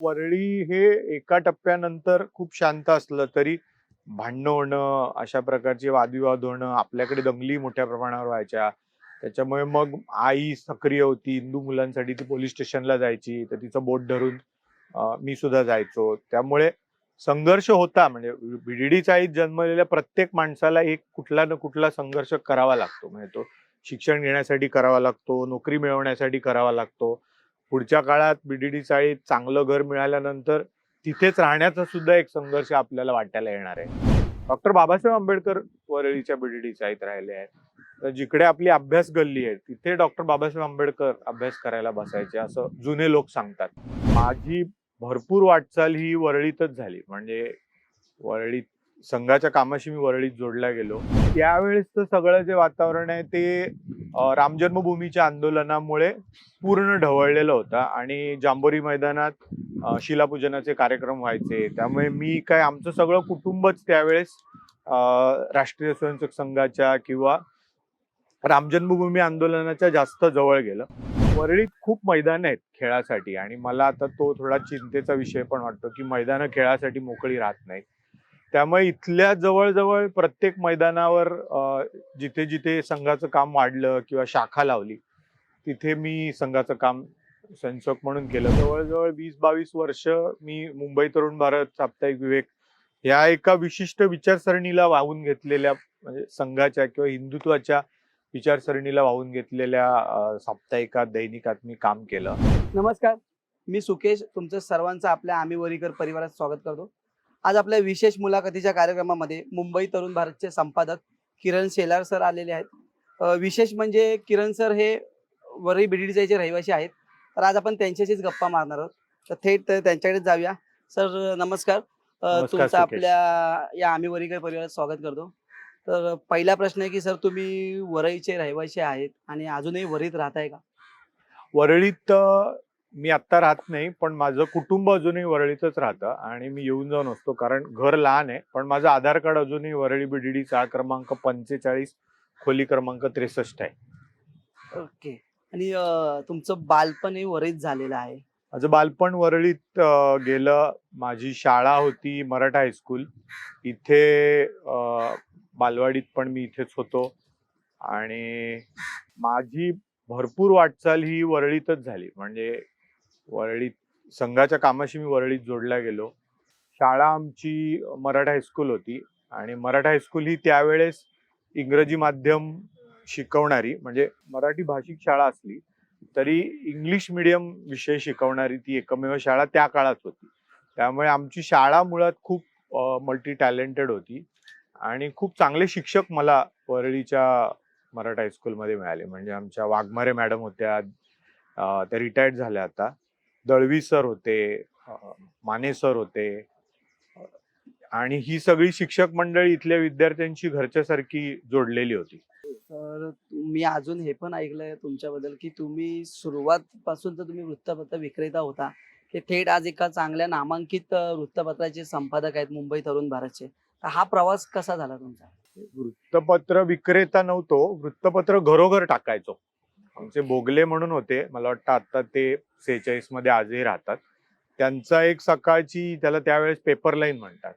वरळी हे एका टप्प्यानंतर खूप शांत असलं तरी भांडणं होणं अशा प्रकारचे वादविवाद होणं आपल्याकडे दंगली मोठ्या प्रमाणावर व्हायच्या. त्याच्यामुळे मग आई सक्रिय होती. हिंदू मुलांसाठी ती पोलीस स्टेशनला जायची. तर तिचं बोट धरून मी सुद्धा जायचो. त्यामुळे संघर्ष होता. म्हणजे बीडीडी चाळीत जन्मलेल्या प्रत्येक माणसाला एक कुठला ना कुठला संघर्ष करावा लागतो. म्हणजे तो शिक्षण घेण्यासाठी करावा लागतो. नोकरी मिळवण्यासाठी करावा लागतो. पुढच्या काळात बीडीडी चाळीत चांगलं घर मिळाल्यानंतर तिथेच राहण्याचा सुद्धा एक संघर्ष आपल्याला वाटायला येणार आहे. डॉक्टर बाबासाहेब आंबेडकर वरळीच्या बीडीडी चाळीत राहिले आहेत. तर जिकडे आपली अभ्यास गल्ली आहे तिथे डॉक्टर बाबासाहेब आंबेडकर अभ्यास करायला बसायचे असं जुने लोक सांगतात. माझी भरपूर वाटचाल ही वरळीतच झाली. म्हणजे वरळीत संघाच्या कामाशी मी वरळीत जोडला गेलो. त्यावेळेसचं सगळं जे वातावरण आहे ते रामजन्मभूमीच्या राम जन्मभूमीच्या आंदोलनामुळे पूर्ण ढवळलेलं होतं आणि जांभोरी मैदानात शिलापूजनाचे कार्यक्रम व्हायचे. त्यामुळे मी काय आमचं सगळं कुटुंबच त्यावेळेस राष्ट्रीय स्वयंसेवक संघाच्या किंवा राम जन्मभूमी आंदोलनाच्या जास्त जवळ गेलं. वरळीत खूप मैदान आहेत खेळासाठी आणि मला आता तो थोडा चिंतेचा विषय पण वाटतो की मैदानं खेळासाठी मोकळी राहत नाहीत. त्यामुळे इथल्या जवळजवळ प्रत्येक मैदानावर जिथे जिथे संघाचं काम वाढलं किंवा शाखा लावली तिथे मी संघाचं काम संचक म्हणून केलं. जवळजवळ वीस बावीस वर्ष मी मुंबई तरुण भारत साप्ताहिक विवेक या एका विशिष्ट विचारसरणीला वाहून घेतलेल्या म्हणजे संघाच्या किंवा हिंदुत्वाच्या विचारसरणीला वाहून घेतलेल्या साप्ताहिकात दैनिकात मी काम केलं. नमस्कार. मी सुकेश तुमचं सर्वांचं आपल्या आम्ही वरीकर परिवारात स्वागत करतो. आज आपल्या विशेष मुलाखतीच्या कार्यक्रमामध्ये मुंबई तरुण भारतचे संपादक किरण शेलार सर आलेले आहेत. विशेष म्हणजे किरण सर हे वरळी बिडीडीचे रहिवासी आहेत तर आज आपण त्यांच्याशीच गप्पा मारणार आहोत. तर थेट त्यांच्याकडे जाऊया. सर नमस्कार. तुमचं. आपल्या या आम्ही वरीकर परिवारात स्वागत करतो. तर पहिला प्रश्न आहे की सर तुम्ही वरईचे रहिवासी आहेत आणि अजूनही वरीत राहताय का? वरळीत मी आत्ता राहत नाही पण माझं कुटुंब अजूनही वरळीतच राहतं आणि मी येऊन जाऊन असतो कारण घर लहान आहे पण माझं आधार कार्ड अजूनही वरळी बीडीडी चाळ क्रमांक पंचेचाळीस खोली क्रमांक त्रेसष्ट आहे. ओके. आणि तुमचं बालपण हे वरीत झालेलं आहे. माझं बालपण वरळीत गेलं. माझी शाळा होती मराठा हायस्कूल इथे बालवाडीत पण मी इथेच होतो. आणि माझी भरपूर वाटचाल ही वरळीतच झाली. म्हणजे वरळीत संघाच्या कामाशी मी वरळीत जोडला गेलो. शाळा आमची मराठा हायस्कूल होती आणि मराठा हायस्कूल ही त्यावेळेस इंग्रजी माध्यम शिकवणारी म्हणजे मराठी भाषिक शाळा असली तरी इंग्लिश मिडियम विषय शिकवणारी ती एकमेव शाळा त्या काळात होती. त्यामुळे आमची शाळा मुळात खूप मल्टी टॅलेंटेड होती आणि खूप चांगले शिक्षक मला वरळीच्या मराठा हायस्कूलमध्ये मिळाले. म्हणजे आमच्या वाघमारे मॅडम होत्या त्या रिटायर्ड झाल्या आता. दळवी सर होते माने सर होते. आणि ही सगळी शिक्षक मंडळी इथल्या विद्यार्थ्यांची घरच्यासारखी जोडलेली होती. तर मी अजून हे पण ऐकलंय तुमच्याबद्दल की तुम्ही सुरुवात पासून तर तुम्ही वृत्तपत्र विक्रेता होता. की थेट आज एका चांगल्या नामांकित वृत्तपत्राचे संपादक आहेत मुंबई तरुण भारतचे. तर हा प्रवास कसा झाला तुमचा? वृत्तपत्र विक्रेता नव्हतो वृत्तपत्र घरोघर टाकायचो. आमचे बोगले म्हणून होते. मला वाटतं आता ते सेहेचाळीसमध्ये आजही राहतात. त्यांचा एक सकाळची त्याला त्यावेळेस पेपर लाईन म्हणतात.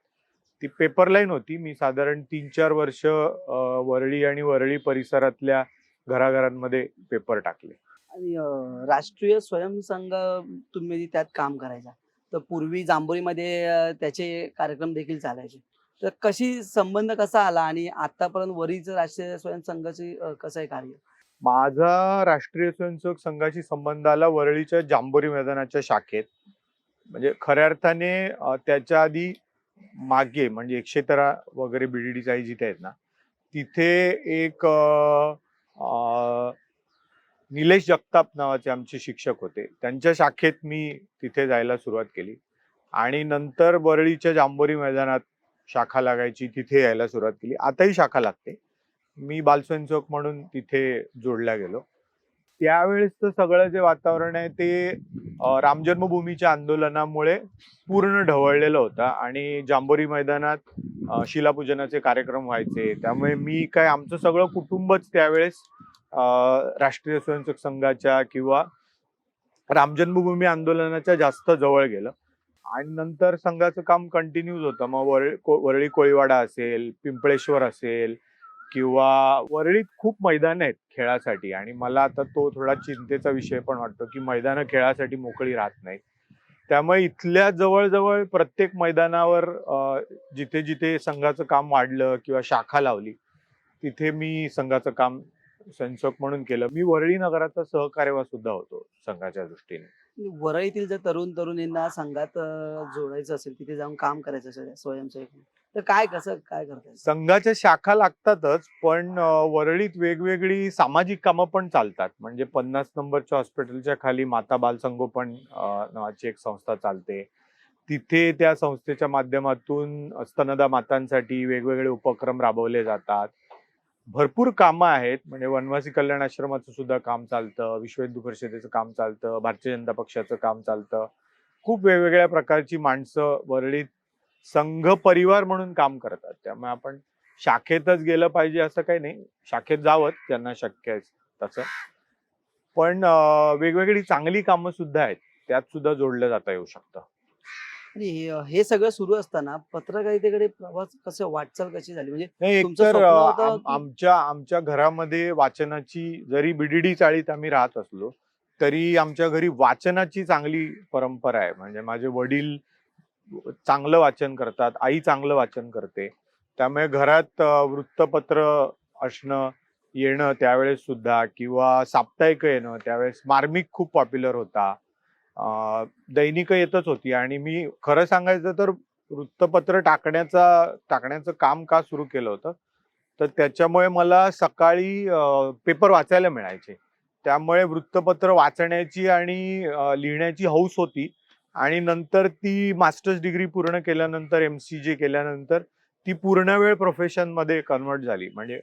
ती पेपर लाईन होती. मी साधारण तीन चार वर्ष वरळी आणि वरळी परिसरातल्या घराघरांमध्ये पेपर टाकले. आणि राष्ट्रीय स्वयंसंघ तुम्ही त्यात काम करायचा. तर पूर्वी जांभोरीमध्ये त्याचे कार्यक्रम देखील चालायचे. तर कशी संबंध कसा आला आणि आतापर्यंत वरीचं राष्ट्रीय स्वयंसंघाचे कसं आहे कार्य? माझा राष्ट्रीय स्वयंसेवक संघाशी संबंध आला वरळीच्या जांभोरी मैदानाच्या शाखेत. म्हणजे खऱ्या अर्थाने त्याच्या आधी मागे म्हणजे एकशे तेरा वगैरे बीडीडी चाळी जिथे आहेत ना तिथे एक निलेश जगताप नावाचे आमचे शिक्षक होते. त्यांच्या शाखेत मी तिथे जायला सुरुवात केली. आणि नंतर वरळीच्या जांभोरी मैदानात शाखा लागायची तिथे यायला सुरुवात केली. आताही शाखा लागते. मी बालस्वयंसेवक म्हणून तिथे जोडला गेलो. त्यावेळेसचं सगळं जे वातावरण आहे ते राम जन्मभूमीच्या आंदोलनामुळे पूर्ण ढवळलेलं होतं आणि जांभोरी मैदानात शिलापूजनाचे कार्यक्रम व्हायचे. त्यामुळे मी काय आमचं सगळं कुटुंबच त्यावेळेस राष्ट्रीय स्वयंसेवक संघाच्या किंवा राम जन्मभूमी आंदोलनाच्या जास्त जवळ गेलं. आणि नंतर संघाचं काम कंटिन्यूज होतं. मग वरळी वरळी कोळीवाडा असेल पिंपळेश्वर असेल किंवा वरळीत खूप मैदान आहेत खेळासाठी आणि मला आता तो थोडा चिंतेचा विषय पण वाटतो की मैदानं खेळासाठी मोकळी राहत नाहीत त्यामुळे इथल्या जवळजवळ प्रत्येक मैदानावर जिथे जिथे संघाचं काम वाढलं किंवा शाखा लावली तिथे मी संघाचं काम संचक म्हणून केलं. मी वरळी नगराचा सहकार्यवा सुद्धा होतो संघाच्या दृष्टीने. वरळीतील जर तरुण तरुणींना संघात जोडायचं असेल तिथे जाऊन काम करायचं असेल स्वयंसेवक तर काय कसं काय करतात संघाच्या शाखा लागतातच पण वरळीत वेगवेगळी सामाजिक कामं पण चालतात. म्हणजे पन्नास नंबरच्या हॉस्पिटलच्या खाली माता बाल संगोपन नावाची एक संस्था चालते. तिथे त्या संस्थेच्या माध्यमातून स्तनदा मातांसाठी वेगवेगळे उपक्रम राबवले जातात. भरपूर कामं आहेत. म्हणजे वनवासी कल्याण आश्रमाचं सुद्धा काम चालतं. विश्व हिंदू परिषदेचं काम चालतं. भारतीय जनता पक्षाचं काम चालतं. खूप वेगवेगळ्या प्रकारची माणसं वरळीत संघ परिवार म्हणून काम करतात. त्यामुळे आपण शाखेतच गेलं पाहिजे असं काही नाही. शाखेत जावं त्यांना शक्य आहे तसं. पण वेगवेगळी चांगली कामं सुद्धा आहेत. त्यात सुद्धा जोडलं जाता येऊ शकतं. आणि हे- हे सगळं सुरू असताना पत्रकारितेकडे प्रवास कसं वाटचाल कशी झाली? म्हणजे नाही तुमचं एकतर स्वप्न अं, होतं आम- की- आमच्या आमच्या घरामध्ये वाचनाची जरी बिडिडी चाळीत आम्ही राहत असलो तरी आमच्या घरी वाचनाची चांगली परंपरा आहे. म्हणजे माझे वडील चांगलं वाचन करतात आई चांगलं वाचन करते. त्यामुळे घरात अं, वृत्तपत्र असणं येणं त्यावेळेस सुद्धा किंवा साप्ताहिक येणं त्यावेळेस मार्मिक खूप पॉप्युलर होता. दैनिक येतच होती. आणि मी खरं सांगायचं तर वृत्तपत्र टाकण्याचा टाकण्याचं काम का सुरू केलं होतं? तर त्याच्यामुळे मला सकाळी पेपर वाचायला मिळायचे. त्यामुळे वृत्तपत्र वाचण्याची आणि लिहिण्याची हौस होती. आणि नंतर ती मास्टर्स डिग्री पूर्ण केल्यानंतर एम सी जे केल्यानंतर ती पूर्ण वेळ प्रोफेशनमध्ये कन्वर्ट झाली. म्हणजे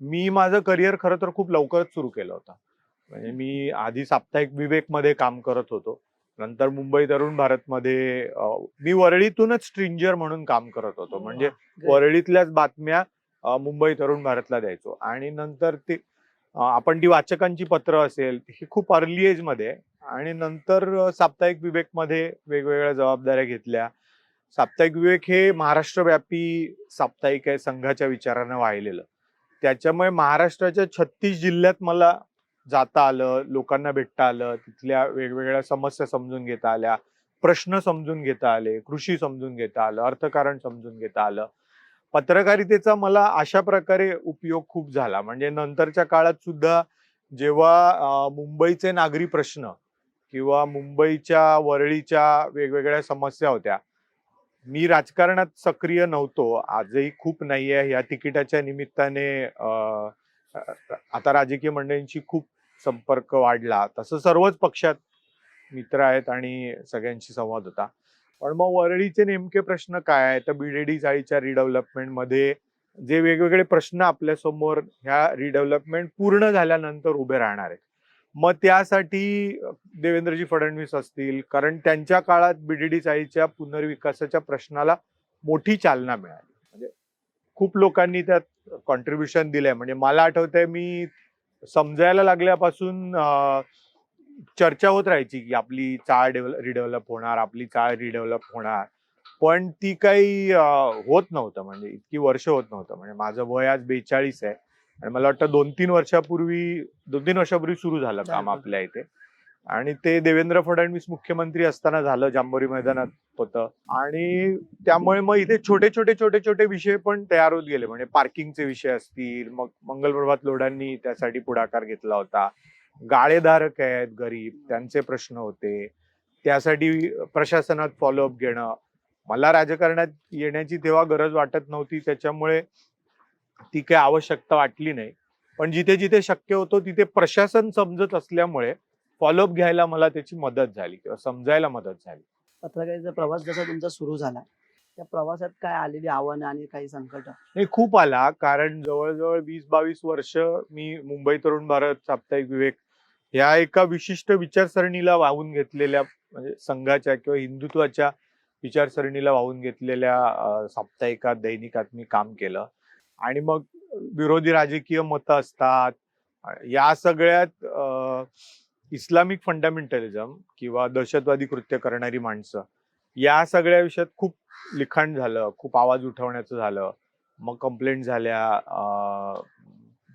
मी माझं करिअर खरं तर खूप लवकरच सुरू केलं होतं. म्हणजे मी आधी साप्ताहिक विवेकमध्ये काम करत होतो. नंतर मुंबई तरुण भारतमध्ये मी वरळीतूनच स्ट्रिंजर म्हणून काम करत होतो म्हणजे Great. वरळीतल्याच बातम्या मुंबई तरुण भारतला द्यायचो आणि नंतर ते आपण ती वाचकांची पत्र असेल ही खूप अर्ली एजमध्ये. आणि नंतर साप्ताहिक विवेकमध्ये वेगवेगळ्या जबाबदाऱ्या घेतल्या साप्ताहिक विवेक हे महाराष्ट्रव्यापी साप्ताहिक आहे संघाच्या विचारानं वाहिलेलं त्याच्यामुळे महाराष्ट्राच्या छत्तीस जिल्ह्यात मला जाता आलं लोकांना भेटता आलं तिथल्या वेगवेगळ्या समस्या समजून घेता आल्या प्रश्न समजून घेता आले कृषी समजून घेता आलं अर्थकारण समजून घेता आलं. पत्रकारितेचा मला अशा प्रकारे उपयोग खूप झाला. म्हणजे नंतरच्या काळात सुद्धा जेव्हा मुंबईचे नागरी प्रश्न किंवा मुंबईच्या वरळीच्या वेगवेगळ्या समस्या होत्या मी राजकारणात सक्रिय नव्हतो. आजही खूप नाहीये. या तिकिटाच्या निमित्ताने अं, आता राजकीय मंडळींशी खूप संपर्क वाढला. तसं सर्वच पक्षात मित्र आहेत आणि सगळ्यांशी संवाद होता. पण मग वरळीचे नेमके प्रश्न काय आहे तर बीडेडी चाळीच्या रिडेव्हलपमेंटमध्ये जे वेगवेगळे प्रश्न आपल्यासमोर ह्या रिडेव्हलपमेंट पूर्ण झाल्यानंतर उभे राहणार आहेत. मग त्यासाठी देवेंद्रजी फडणवीस असतील कारण त्यांच्या काळात बीडीडी चाळीच्या पुनर्विकासाच्या प्रश्नाला मोठी चालना मिळाली. म्हणजे खूप लोकांनी त्यात कॉन्ट्रीब्युशन दिलंय. म्हणजे मला आठवतंय मी समजायला लागल्यापासून चर्चा होत राहायची की आपली चाळ डेव्हलप रिडेव्हलप होणार आपली चाळ रिडेव्हलप होणार. पण ती काही होत नव्हतं. म्हणजे इतकी वर्ष होत नव्हतं. म्हणजे माझं वय आज बेचाळीस आहे. आणि मला वाटतं दोन तीन वर्षापूर्वी दोन तीन वर्षापूर्वी सुरू झालं काम. आपल्या इथे. आणि ते देवेंद्र फडणवीस मुख्यमंत्री असताना झालं जांभोरी मैदानात होतं. आणि त्यामुळे मग इथे छोटे छोटे छोटे छोटे विषय पण तयार होत गेले. म्हणजे पार्किंगचे विषय असतील मग मंगलप्रभात लोढांनी त्यासाठी पुढाकार घेतला होता. गाळेधारक आहेत गरीब त्यांचे प्रश्न होते. त्यासाठी प्रशासनात फॉलोअप घेणं. मला राजकारणात येण्याची तेव्हा गरज वाटत नव्हती. त्याच्यामुळे ती काही आवश्यकता वाटली नाही. पण जिथे जिथे शक्य होतं तिथे प्रशासन समजत असल्यामुळे फॉलोअप घ्यायला मला त्याची मदत झाली किंवा समजायला मदत झाली. पत्रकारितेचा प्रवास जसा तुमचा सुरू झाला त्या प्रवासात काय आलेली आव्हानं आणि काही संकट? नाही खूप आला कारण जवळजवळ वीस बावीस वर्ष मी मुंबई तरुण भारत साप्ताहिक विवेक या एका विशिष्ट विचारसरणीला वाहून घेतलेल्या म्हणजे संघाच्या किंवा हिंदुत्वाच्या विचारसरणीला वाहून घेतलेल्या साप्ताहिकात दैनिकात मी काम केलं. आणि मग विरोधी राजकीय मतं असतात. या सगळ्यात इस्लामिक फंडामेंटलिझम किंवा दहशतवादी कृत्य करणारी माणसं या सगळ्या विषयात खूप लिखाण झालं खूप आवाज उठवण्याचं झालं. मग कंप्लेंट झाल्या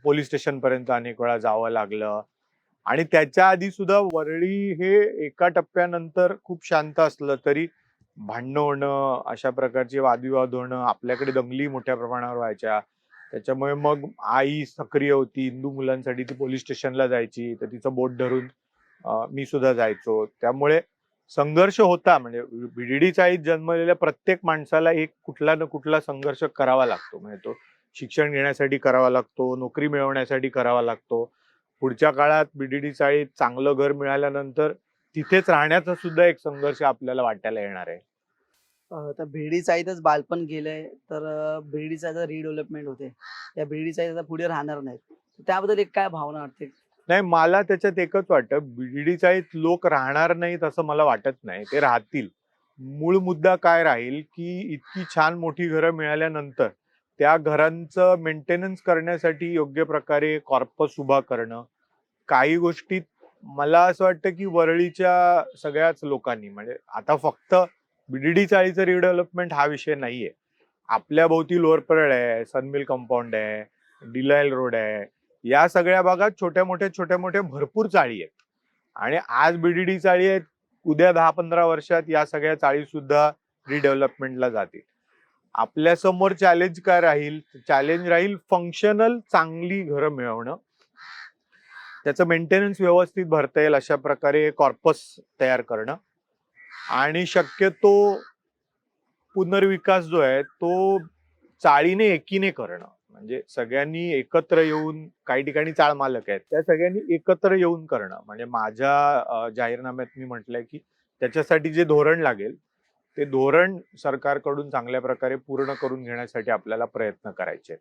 पोलीस स्टेशनपर्यंत अनेक वेळा जावं लागलं. आणि त्याच्या आधी सुद्धा वरळी हे एका टप्प्यानंतर खूप शांत असलं तरी भांडणं होणं अशा प्रकारचे वादविवाद होणं आपल्याकडे दंगली मोठ्या प्रमाणावर व्हायच्या. त्याच्यामुळे मग आई सक्रिय होती हिंदू मुलांसाठी ती पोलीस स्टेशनला जायची तर तिचं बोट धरून मी सुद्धा जायचो. त्यामुळे संघर्ष होता. म्हणजे बीडीडी चाळीत जन्मलेल्या प्रत्येक माणसाला एक कुठला ना कुठला संघर्ष करावा लागतो. म्हणजे तो शिक्षण घेण्यासाठी करावा लागतो नोकरी मिळवण्यासाठी करावा लागतो. पुढच्या काळात बीडीडी चाळीत चांगलं घर मिळाल्यानंतर तिथेच राहण्याचा सुद्धा एक संघर्ष आपल्याला वाटायला येणार आहे. तर भिडी चाळीतच बालपण गेलंय. तर अं, भिडी रिडेव्हलपमेंट होते त्या भिडी चाळीत आता पुढे राहणार नाहीत. त्याबद्दल एक काय भावना वाटते? नाही मला त्याच्यात एकच वाटतं बिडडीचाळीत लोक राहणार नाहीत असं मला वाटत नाही ते राहतील. मूळ मुद्दा काय राहील की इतकी छान मोठी घरं मिळाल्यानंतर त्या घरांचं मेंटेनन्स करण्यासाठी योग्य प्रकारे कॉर्पस उभा करणं काही गोष्टीत मला असं वाटतं की वरळीच्या सगळ्याच लोकांनी म्हणजे आता फक्त बीडीडी चाळीचं रिडेव्हलपमेंट हा विषय नाहीये. आपल्या भोवती लोअर परळ आहे सनमिल कंपाऊंड आहे डिलायल रोड आहे या सगळ्या भागात छोट्या मोठ्या छोट्या मोठ्या भरपूर चाळी आहेत. आणि आज बीडीडी चाळी आहेत. उद्या दहा पंधरा वर्षात या सगळ्या चाळी सुद्धा रिडेव्हलपमेंटला जातील. आपल्यासमोर चॅलेंज काय राहील? चॅलेंज राहील फंक्शनल चांगली घरं मिळवणं. त्याचं मेंटेनन्स व्यवस्थित भरता येईल अशा प्रकारे कॉर्पस तयार करणं. आणि शक्यतो पुनर्विकास जो आहे तो चाळीने एकीने करणं. म्हणजे सगळ्यांनी एकत्र येऊन काही ठिकाणी चाळ मालक आहेत त्या सगळ्यांनी एकत्र येऊन करणं. म्हणजे माझ्या जाहीरनाम्यात मी म्हटलंय की त्याच्यासाठी जे धोरण लागेल ते धोरण सरकारकडून चांगल्या प्रकारे पूर्ण करून घेण्यासाठी आपल्याला प्रयत्न करायचे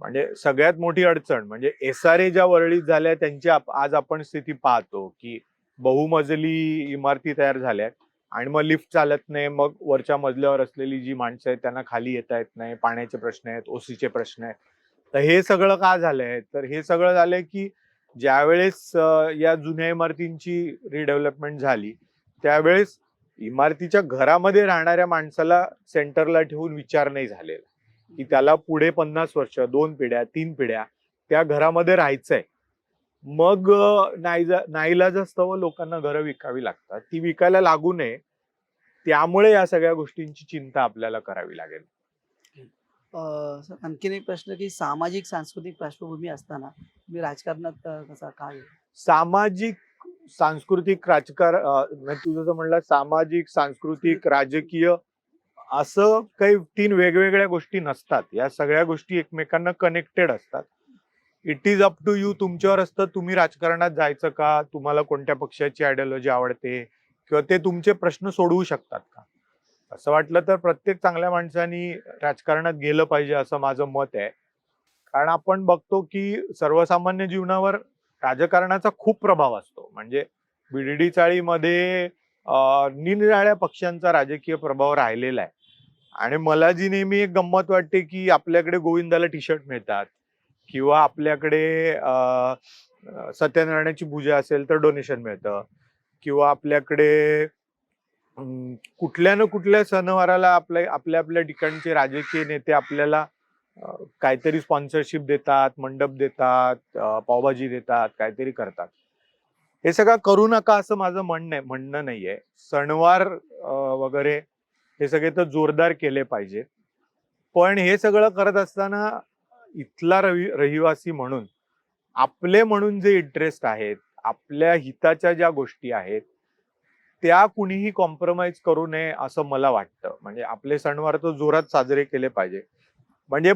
म्हणजे सगळ्यात मोठी अडचण म्हणजे एस आर ए ज्या वरळीत झाल्या त्यांची आज आपण स्थिती पाहतो की बहुमजली इमारती तयार झाल्या आणि मग लिफ्ट चालत नाही मग वरच्या मजल्यावर असलेली जी माणसं आहेत त्यांना खाली येता येत नाही पाण्याचे प्रश्न आहेत ओसीचे प्रश्न आहेत. तर हे सगळं का झालंय? तर हे सगळं झालंय की ज्यावेळेस या जुन्या इमारतींची रिडेव्हलपमेंट झाली त्यावेळेस इमारतीच्या घरामध्ये राहणाऱ्या माणसाला सेंटरला ठेवून विचार नाही झालेला. की त्याला पुढे पन्नास वर्ष दोन पिढ्या तीन पिढ्या त्या घरामध्ये राहायचंय. मग नाईजा नाईलाजास्तव लोकांना घरं विकावी लागतात. ती विकायला लागू नये. त्यामुळे या सगळ्या गोष्टींची चिंता आपल्याला करावी लागेल. आणखीन एक प्रश्न की सामाजिक सांस्कृतिक पार्श्वभूमी असताना तुम्ही राजकारणात कसा काय सामाजिक सांस्कृतिक राजकार म्हणजे तू जसं म्हणलं सामाजिक सांस्कृतिक राजकीय असं काही तीन वेगवेगळ्या गोष्टी नसतात. या सगळ्या गोष्टी एकमेकांना कनेक्टेड असतात. It is up to you तुमच्यावर असतं. तुम्ही राजकारणात जायचं का? तुम्हाला कोणत्या पक्षाची आयडियोलॉजी आवडते? किंवा ते तुमचे प्रश्न सोडवू शकतात का? असं वाटलं तर प्रत्येक चांगल्या माणसानी राजकारणात गेलं पाहिजे असं माझं मत आहे. कारण आपण बघतो की सर्वसामान्य जीवनावर राजकारणाचा खूप प्रभाव असतो. म्हणजे बीडीडी चाळीमध्ये निरनिराळ्या पक्षांचा राजकीय प्रभाव राहिलेला आहे. आणि मला जी नेहमी एक गंमत वाटते की आपल्याकडे गोविंदाला टी शर्ट मिळतात. किंवा आपल्याकडे सत्यनारायणाची पूजा असेल तर डोनेशन मिळतं. किंवा आपल्याकडे कुठल्या ना कुठल्या सणवाराला आपल्या आपल्या आपल्या ठिकाणचे राजकीय नेते आपल्याला काहीतरी स्पॉन्सरशिप देतात मंडप देतात पावभाजी देतात काहीतरी करतात. हे सगळं करू नका असं माझं म्हणणं आहे म्हणणं नाहीये. सणवार वगैरे हे सगळे तर जोरदार केले पाहिजे. पण हे सगळं करत असताना इथला रवि रहिवासी म्हणून आपले म्हणून जे इंटरेस्ट आहेत आपल्या हिताच्या ज्या गोष्टी आहेत त्या कुणीही कॉम्प्रोमाइज करू नये असं मला वाटतं. म्हणजे आपले सणवार तर जोरात साजरे केले पाहिजे. म्हणजे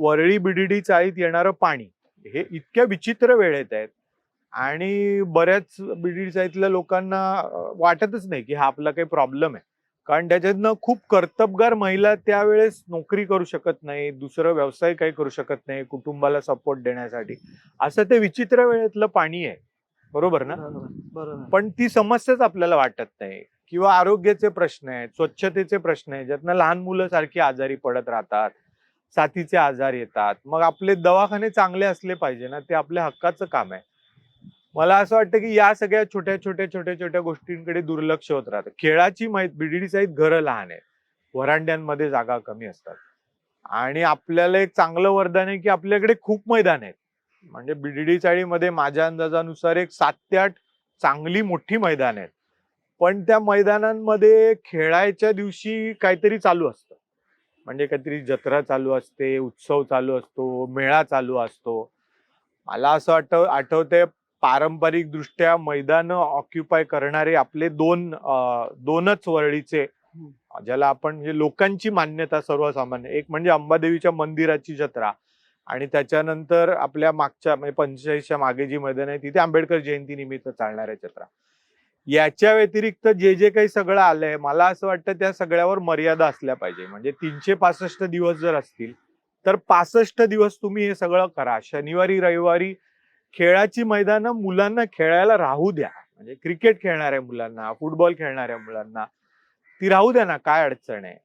वरळी बिडीडी चाळीत येणारं पाणी हे इतक्या विचित्र वेळेत आहेत आणि बऱ्याच बिडीडी चाळीतल्या लोकांना वाटतच नाही की हा आपला काही प्रॉब्लेम आहे. कारण त्याच्यातनं खूप कर्तबगार महिला त्यावेळेस नोकरी करू शकत नाही दुसरं व्यवसाय काही करू शकत नाही कुटुंबाला सपोर्ट देण्यासाठी. असं ते विचित्र वेळेतलं पाणी आहे. बरोबर ना? पण ती समस्याच आपल्याला वाटत नाही. किंवा आरोग्याचे प्रश्न आहेत स्वच्छतेचे प्रश्न आहेत ज्यातनं लहान मुलं सारखी आजारी पडत राहतात साथीचे आजार येतात. मग आपले दवाखाने चांगले असले पाहिजे ना ते आपल्या हक्काचं काम आहे. मला असं वाटतं की या सगळ्या छोट्या छोट्या छोट्या छोट्या गोष्टींकडे दुर्लक्ष होत राहतं. खेळाची माहीत बीडीडी साईत घरं लहान आहेत. वरांड्यांमध्ये जागा कमी असतात. आणि आपल्याला एक चांगलं वरदान आहे की आपल्याकडे खूप मैदान आहेत. म्हणजे बीडीडी चाळीमध्ये माझ्या अंदाजानुसार एक सात ते आठ चांगली मोठी मैदान आहेत. पण त्या मैदानांमध्ये खेळायच्या दिवशी काहीतरी चालू असतं. म्हणजे काहीतरी जत्रा चालू असते उत्सव चालू असतो मेळा चालू असतो. मला असं आठव आठवतंय पारंपरिक दृष्ट्या मैदान ऑक्युपाय करणारे आपले दोन दोनच वरळीचे ज्याला आपण म्हणजे लोकांची मान्यता सर्वसामान्य एक म्हणजे अंबादेवीच्या मंदिराची जत्रा आणि त्याच्यानंतर आपल्या मागच्या म्हणजे पंचेचाळीसच्या मागे जी मैदान आहे तिथे आंबेडकर जयंती निमित्त चालणाऱ्या जत्रा. याच्या व्यतिरिक्त जे जे काही सगळं आलंय मला असं वाटतं त्या सगळ्यावर मर्यादा असल्या पाहिजे. म्हणजे तीनशे पासष्ट दिवस जर असतील तर पासष्ट दिवस तुम्ही हे सगळं करा. शनिवारी रविवारी खेळाची मैदानं मुलांना खेळायला राहू द्या. म्हणजे क्रिकेट खेळणाऱ्या मुलांना फुटबॉल खेळणाऱ्या मुलांना ती राहू द्या ना काय अडचण आहे?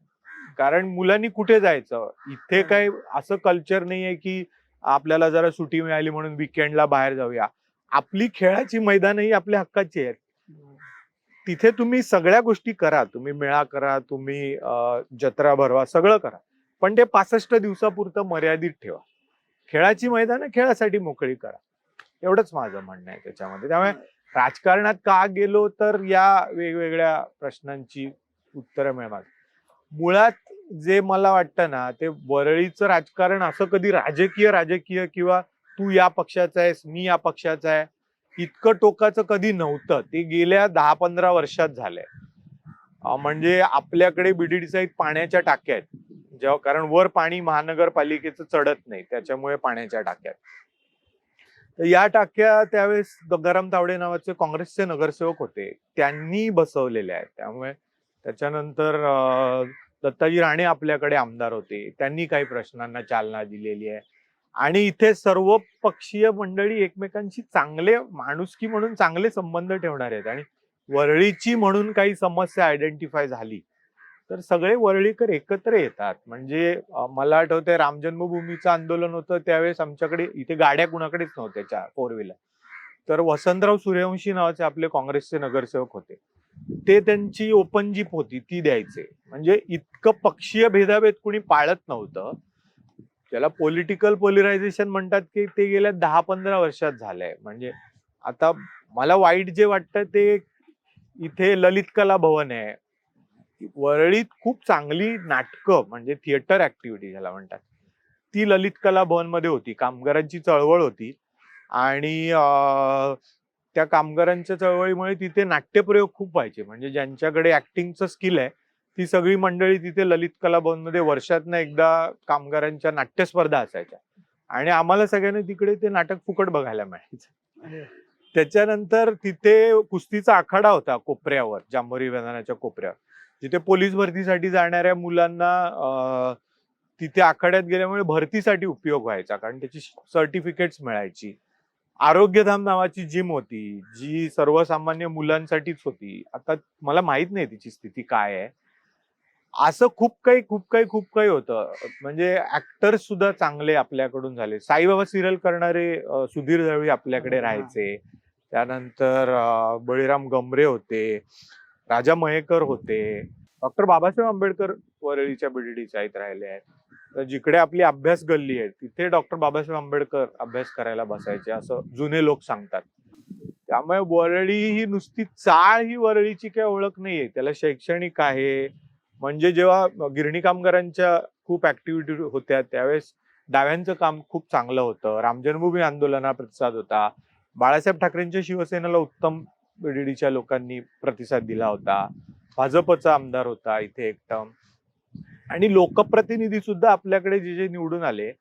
कारण मुलांनी कुठे जायचं? इथे काय असं कल्चर नाही आहे की आपल्याला जरा सुट्टी मिळाली म्हणून विकेंडला बाहेर जाऊया. आपली खेळाची मैदान ही आपल्या हक्काची आहेत. तिथे तुम्ही सगळ्या गोष्टी करा. तुम्ही मेळा करा तुम्ही जत्रा भरवा सगळं करा. पण ते पासष्ट दिवसापुरतं मर्यादित ठेवा. खेळाची मैदानं खेळासाठी मोकळी करा. एवढंच माझं म्हणणं आहे त्याच्यामध्ये. त्यामुळे राजकारणात का गेलो तर या वेगवेगळ्या प्रश्नांची उत्तरं मिळणार मुळात जे मला वाटतं ना ते वरळीचं राजकारण असं कधी राजकीय राजकीय किंवा तू या पक्षाचा आहेस मी या पक्षाचा आहे इतकं टोकाचं कधी नव्हतं. ते गेल्या दहा पंधरा वर्षात झालंय. म्हणजे आपल्याकडे बीडीडीचा एक पाण्याच्या टाक्या आहेत. जेव्हा कारण वर पाणी महानगरपालिकेचं चढत नाही त्याच्यामुळे पाण्याच्या टाक्या आहेत. तर या टाक्या त्यावेळेस गंगाराम तावडे नावाचे काँग्रेसचे नगरसेवक होते. त्यांनी बसवलेल्या आहेत. त्यामुळे त्याच्यानंतर दत्ताजी राणे आपल्याकडे आमदार होते. त्यांनी काही प्रश्नांना चालना दिलेली आहे. आणि इथे सर्व पक्षीय मंडळी एकमेकांशी चांगले माणुसकी म्हणून चांगले संबंध ठेवणार आहेत. आणि वरळीची म्हणून काही समस्या आयडेंटिफाय झाली. तर सगळे वरळीकर एकत्र येतात. म्हणजे मला आठवतंय राम जन्मभूमीचं आंदोलन होतं त्यावेळेस आमच्याकडे इथे गाड्या कुणाकडेच नव्हत्या चार फोर व्हीलर तर वसंतराव सूर्यवंशी नावाचे आपले काँग्रेसचे नगरसेवक होते. ते त्यांची ओपन जीप होती ती द्यायचे. म्हणजे इतकं पक्षीय भेदाभेद कुणी पाळत नव्हतं. त्याला पॉलिटिकल पोलरायझेशन म्हणतात की ते गेल्या दहा पंधरा वर्षात झालंय. म्हणजे आता मला वाईट जे वाटतं ते इथे ललित कला भवन आहे. वरळीत खूप चांगली नाटकं म्हणजे थिएटर ऍक्टिव्हिटी ज्याला म्हणतात ती ललित कला भवनमध्ये होती. कामगारांची चळवळ होती. आणि त्या कामगारांच्या चळवळीमुळे तिथे नाट्यप्रयोग खूप व्हायचे. म्हणजे ज्यांच्याकडे ऍक्टिंगचं स्किल आहे ती सगळी मंडळी तिथे ललित कला भवनमध्ये वर्षातनं एकदा कामगारांच्या नाट्यस्पर्धा असायच्या. आणि आम्हाला सगळ्यांना तिकडे ते नाटक फुकट बघायला मिळायचं. त्याच्यानंतर तिथे कुस्तीचा आखाडा होता कोपऱ्यावर जांभोरी मैदानाच्या कोपऱ्यावर. जिथे पोलीस भरतीसाठी जाणाऱ्या मुलांना तिथे आखाड्यात गेल्यामुळे भरतीसाठी उपयोग व्हायचा. कारण त्याची सर्टिफिकेट्स मिळायची. आरोग्यधाम नावाची जिम होती जी सर्वसामान्य मुलांसाठीच होती. आता मला माहीत नाही तिची स्थिती काय आहे. असं खूप काही खूप काही खूप काही होतं. म्हणजे ऍक्टर्स सुद्धा चांगले आपल्याकडून झाले. साईबाबा सिरियल करणारे सुधीर दळवी आपल्याकडे. राहायचे. त्यानंतर बळीराम गमरे होते. राजा मयेकर होते. डॉक्टर बाबासाहेब आंबेडकर वरळीच्या बीडीडीच्या आहेत राहिले आहेत. तर जिकडे आपली अभ्यास गल्ली आहे तिथे डॉक्टर बाबासाहेब आंबेडकर अभ्यास करायला बसायचे असं जुने लोक सांगतात. त्यामुळे वरळी ही नुसती चाळ ही वरळीची काही ओळख नाहीये. त्याला शैक्षणिक आहे. म्हणजे जेव्हा गिरणी कामगारांच्या खूप ऍक्टिव्हिटी होत्या त्यावेळेस डाव्यांचं काम खूप चांगलं होतं. राम जन्मभूमी आंदोलना प्रतिसाद होता. बाळासाहेब ठाकरेंच्या शिवसेनेला उत्तम बीडीडीच्या लोकांनी प्रतिसाद दिला होता. भाजपचा आमदार होता इथे एक टर्म आणि लोकप्रतिनिधी सुद्धा आपल्याकडे जे जे निवडून आले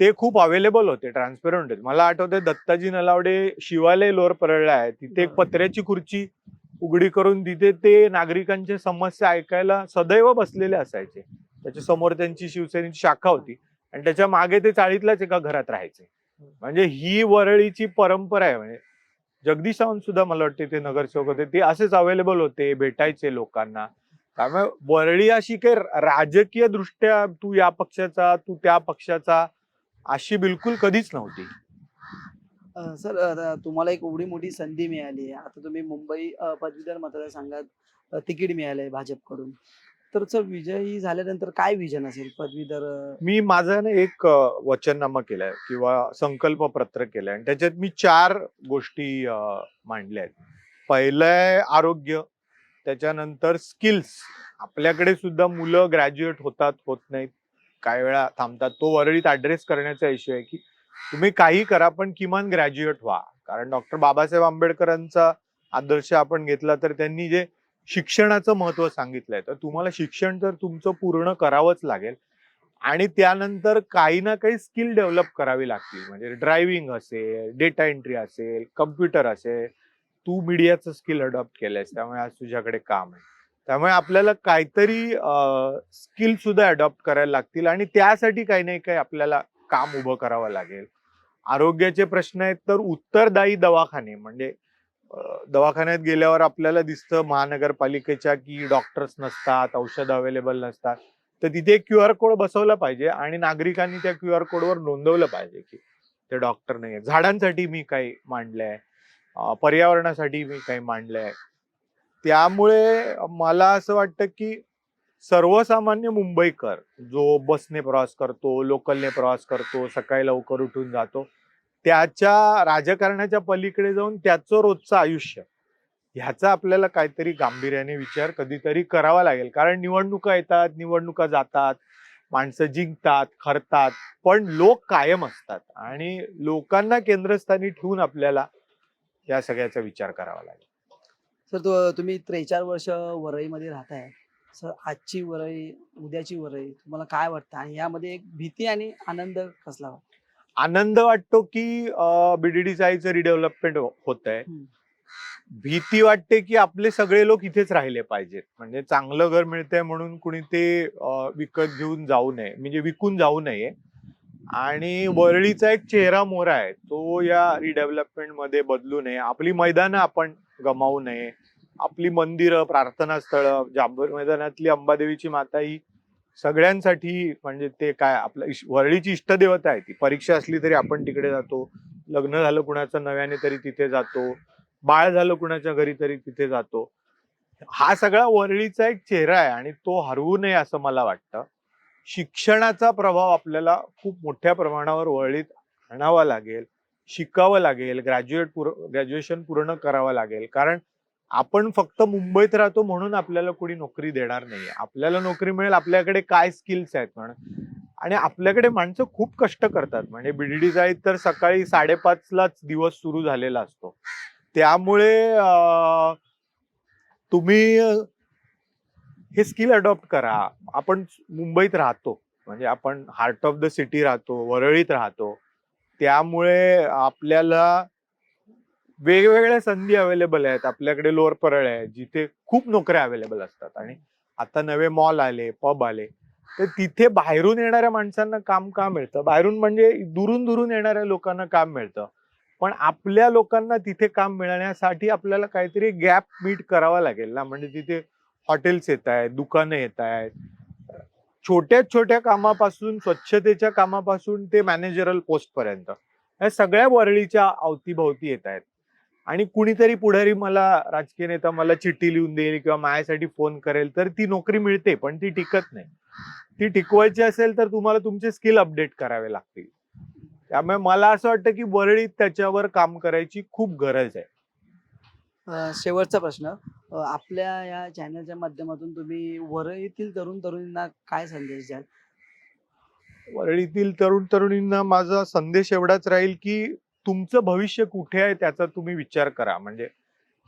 ते खूप अवेलेबल होते ट्रान्सपेरंट होते. मला आठवतंय दत्ताजी नलावडे शिवालय लोअर परळला आहे. तिथे एक पत्र्याची खुर्ची उघडी करून तिथे ते नागरिकांच्या समस्या ऐकायला सदैव बसलेले असायचे. त्याच्यासमोर त्यांची शिवसेनेची शाखा होती आणि त्याच्यामागे ते चाळीतल्याच एका घरात राहायचे. म्हणजे ही वरळीची परंपरा आहे. म्हणजे जगदीश सावंत सुद्धा मला वाटते ते नगरसेवक होते. ते असेच अवेलेबल होते भेटायचे लोकांना. त्यामुळे वरळी अशी काही राजकीय दृष्ट्या तू या पक्षाचा तू त्या पक्षाचा अशी बिलकुल कधीच नव्हती. सर तुम्हाला एक एवढी मोठी संधी मिळाली आहे. आता तुम्ही मुंबई पदवीधर मतदारसंघात तिकीट मिळालंय भाजपकडून. तर सर विजयी झाल्यानंतर काय विजन असेल पदवीधर मी माझा ना एक वचननामा केलाय किंवा संकल्प पत्र केलंय आणि त्याच्यात मी चार गोष्टी मांडल्या आहेत. पहिलं आरोग्य त्याच्यानंतर स्किल्स आपल्याकडे सुद्धा मुलं ग्रॅज्युएट होतात होत नाहीत. काही वेळा थांबतात. तो वरळीत ऍड्रेस करण्याचा इश्यू आहे की तुम्ही काही करा पण किमान ग्रॅज्युएट व्हा. कारण डॉक्टर बाबासाहेब आंबेडकरांचा आदर्श आपण घेतला तर त्यांनी जे शिक्षणाचं महत्त्व सांगितलंय. तर तुम्हाला शिक्षण तर तुमचं पूर्ण करावंच लागेल. आणि त्यानंतर काही ना काही स्किल डेव्हलप करावी लागतील. म्हणजे ड्रायव्हिंग असेल डेटा एंट्री असेल कम्प्युटर असेल. तू मीडियाचं स्किल अडॉप्ट केलंयस त्यामुळे आज तुझ्याकडे काम आहे. त्यामुळे आपल्याला काहीतरी स्किल सुद्धा अडॉप्ट करायला लागतील आणि त्यासाठी काही नाही काही आपल्याला काम उभं करावं लागेल. आरोग्याचे प्रश्न आहेत तर उत्तरदायी दवाखाने म्हणजे दवाखान्यात गेल्यावर आपल्याला दिसतं महानगरपालिकेच्या की डॉक्टर्स नसतात औषध अवेलेबल नसतात. तर तिथे क्यू आर कोड बसवला पाहिजे आणि नागरिकांनी त्या क्यू आर कोडवर नोंदवलं पाहिजे की ते डॉक्टर नाही झाडांसाठी मी काही मांडलंय पर्यावरणासाठी मी काही मांडलंय. त्यामुळे मला असं वाटतं की सर्वसामान्य मुंबईकर जो बसने प्रवास करतो लोकलने प्रवास करतो सकाळी लवकर उठून जातो त्याच्या राजकारणाच्या पलीकडे जाऊन त्याचं रोजचं आयुष्य. ह्याचा आपल्याला काहीतरी गांभीर्याने विचार कधीतरी करावा लागेल. कारण निवडणुका येतात निवडणुका जातात माणसं जिंकतात खरतात पण लोक कायम असतात. आणि लोकांना केंद्रस्थानी ठेवून आपल्याला या सगळ्याचा विचार करावा लागेल. सर तुम्ही त्रेचार वर्ष वरईमध्ये राहताय. सर आजची वरई उद्याची वरई तुम्हाला काय वाटतं? आणि यामध्ये एक भीती आणि आनंद कसला वाटतो? आनंद वाटतो की बीडीडी साईचं रिडेव्हलपमेंट होत आहे. भीती वाटते की आपले सगळे लोक इथेच राहिले पाहिजेत. म्हणजे चांगलं घर मिळतंय म्हणून कुणी ते विकत घेऊन जाऊ नये. म्हणजे विकून जाऊ नये. आणि वरळीचा एक चेहरा मोरा आहे. तो या रिडेव्हलपमेंटमध्ये बदलू नये. आपली मैदानं आपण गमावू नये. आपली मंदिरं प्रार्थना स्थळं जांभूर मैदानातली अंबादेवीची माता ही सगळ्यांसाठी म्हणजे ते काय आपलं वरळीची इष्टदेवता आहे ती. परीक्षा असली तरी आपण तिकडे जातो. लग्न झालं कुणाचं नव्याने तरी तिथे जातो. बाळ झालं कुणाच्या घरी तरी तिथे जातो. हा सगळा वरळीचा एक चेहरा आहे आणि तो हरवू नये असं मला वाटतं. शिक्षणाचा प्रभाव आपल्याला खूप मोठ्या प्रमाणावर वरळीत आणावा लागेल शिकावं लागेल ग्रॅज्युएट ग्रॅज्युएशन पूर्ण करावं लागेल. कारण आपण फक्त मुंबईत राहतो म्हणून आपल्याला कोणी नोकरी देणार नाही आपल्याला नोकरी मिळेल आपल्याकडे काय स्किल्स आहेत म्हणून आणि आपल्याकडे माणसं खूप कष्ट करतात. म्हणजे बीडीडी जाईत तर सकाळी साडेपाचलाच दिवस सुरू झालेला असतो. त्यामुळे तुम्ही हे स्किल अडॉप्ट करा. आपण मुंबईत राहतो. म्हणजे आपण हार्ट ऑफ द सिटी राहतो वरळीत राहतो. त्यामुळे आपल्याला वेगवेगळ्या संधी अवेलेबल आहेत. आपल्याकडे लोअर परळ आहे जिथे खूप नोकऱ्या अवेलेबल असतात. आणि आता नवे मॉल आले पब आले तर तिथे बाहेरून येणाऱ्या माणसांना काम का मिळतं? बाहेरून म्हणजे दुरून दुरून येणाऱ्या लोकांना काम मिळतं. पण आपल्या लोकांना तिथे काम मिळण्यासाठी आपल्याला काहीतरी गॅप मीट करावा लागेल ना? म्हणजे तिथे हॉटेल्स येत आहेत दुकानं येत आहेत. छोट्या छोट्या कामापासून स्वच्छतेच्या कामापासून ते मॅनेजरल पोस्ट पर्यंत या सगळ्या वरळीच्या अवतीभोवती येत आहेत. आणि कुणीतरी पुढारी मला राजकीय नेता मला चिठ्ठी लिहून देईल किंवा माझ्यासाठी फोन करेल तर ती नोकरी मिळते पण ती टिकत नाही. ती टिकवायची असेल तर तुम्हाला तुमचे स्किल अपडेट करावे लागतील. त्यामुळे मला असं वाटतं की वरळीत त्याच्यावर काम करायची खूप गरज आहे. शेवटचा प्रश्न. आपल्या या चॅनलच्या माध्यमातून तुम्ही वरईतील तरुण तरुणींना काय संदेश द्याल? वरळीतील तरुण तरुणींना माझा संदेश एवढाच राहील की तुमचं भविष्य कुठे आहे त्याचा तुम्ही विचार करा. म्हणजे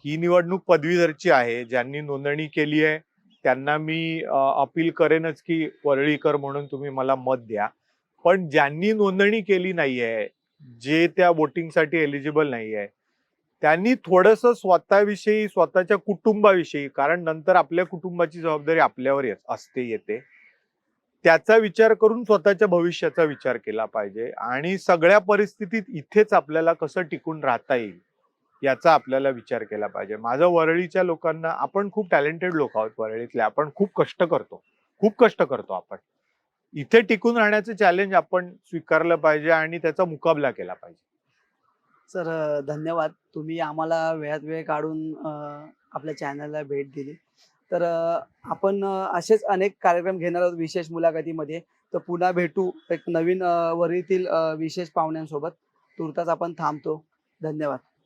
ही निवडणूक पदवीधरची आहे ज्यांनी नोंदणी केली आहे त्यांना मी अपील करेनच की वरळीकर म्हणून तुम्ही मला मत द्या. पण ज्यांनी नोंदणी केली नाहीये जे त्या वोटिंगसाठी एलिजिबल नाहीये त्यांनी थोडस स्वतःविषयी स्वतःच्या कुटुंबाविषयी कारण नंतर आपल्या कुटुंबाची जबाबदारी आपल्यावर असते येते. त्याचा विचार करून स्वतःच्या भविष्याचा विचार केला पाहिजे. आणि सगळ्या परिस्थितीत इथेच आपल्याला कसं टिकून राहता येईल याचा आपल्याला विचार केला पाहिजे. माझं वरळीच्या लोकांना आपण खूप टॅलेंटेड लोक आहोत वरळीतले आपण खूप कष्ट करतो. खूप कष्ट करतो आपण. इथे टिकून राहण्याचं चॅलेंज आपण स्वीकारलं पाहिजे आणि त्याचा मुकाबला केला पाहिजे. सर धन्यवाद. तुम्ही आम्हाला वेळात वेळ काढून आपल्या चॅनलला भेट दिली. तर आपण असेच अनेक कार्यक्रम घेणार आहोत विशेष मुलाखतीमध्ये. तर पुन्हा भेटू एक नवीन वरीतील विशेष पाहुण्यांसोबत. तुर्तास आपण थांबतो. धन्यवाद.